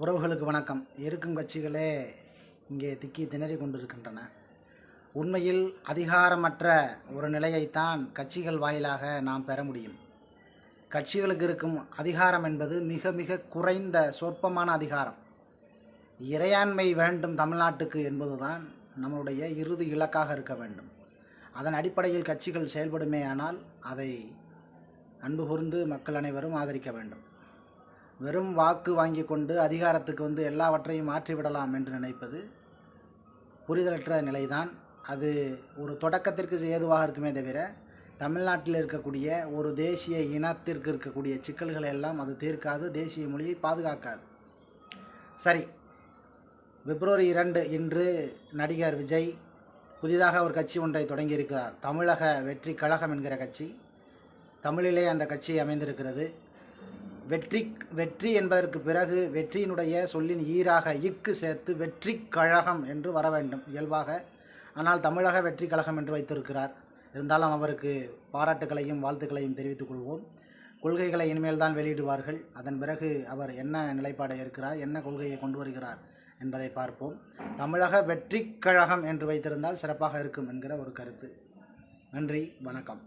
உறவுகளுக்கு வணக்கம். இருக்கும் கட்சிகளே இங்கே திக்கி திணறி கொண்டிருக்கின்றன. உண்மையில் அதிகாரமற்ற ஒரு நிலையைத்தான் கட்சிகள் வாயிலாக நாம் பெற முடியும். கட்சிகளுக்கு இருக்கும் அதிகாரம் என்பது மிக மிக குறைந்த சொற்பமான அதிகாரம். இறையாண்மை வேண்டும் தமிழ்நாட்டுக்கு என்பதுதான் நம்முடைய இறுதி இலக்காக இருக்க வேண்டும். அதன் அடிப்படையில் கட்சிகள் செயல்படுமே ஆனால் அதை அன்பு கூர்ந்து மக்கள் அனைவரும் ஆதரிக்க வேண்டும். வெறும் வாக்கு வாங்கி கொண்டு அதிகாரத்துக்கு வந்து எல்லாவற்றையும் மாற்றிவிடலாம் என்று நினைப்பது புரிதலற்ற நிலைதான். அது ஒரு தொடக்கத்திற்கு ஏதுவாக இருக்குமே தவிர தமிழ்நாட்டில் இருக்கக்கூடிய ஒரு தேசிய இனத்திற்கு இருக்கக்கூடிய சிக்கல்களை எல்லாம் அது தீர்க்காது தேசிய மொழியை பாதுகாக்காது. சரி பிப்ரவரி இரண்டு இன்று நடிகர் விஜய் புதிதாக ஒரு கட்சி ஒன்றை தொடங்கியிருக்கிறார். தமிழக வெற்றி கழகம் என்கிற கட்சி. தமிழிலே அந்த கட்சி அமைந்திருக்கிறது. வெற்றி வெற்றி என்பதற்கு பிறகு வெற்றியினுடைய சொல்லின் ஈராக இக்கு சேர்த்து வெற்றி கழகம் என்று வர வேண்டும். இயல்பாக ஆனால் தமிழக வெற்றி கழகம் என்று வைத்திருக்கிறார். இருந்தாலும் அவருக்கு பாராட்டுகளையும் வாழ்த்துக்களையும் தெரிவித்துக் கொள்வோம். கொள்கைகளை இனிமேல் தான் வெளியிடுவார்கள். அதன் பிறகு அவர் என்ன நிலைப்பாடை இருக்கிறார் என்ன கொள்கையை கொண்டு வருகிறார் என்பதை பார்ப்போம். தமிழக வெற்றி கழகம் என்று வைத்திருந்தால் சிறப்பாக இருக்கும் என்கிற ஒரு கருத்து. நன்றி வணக்கம்.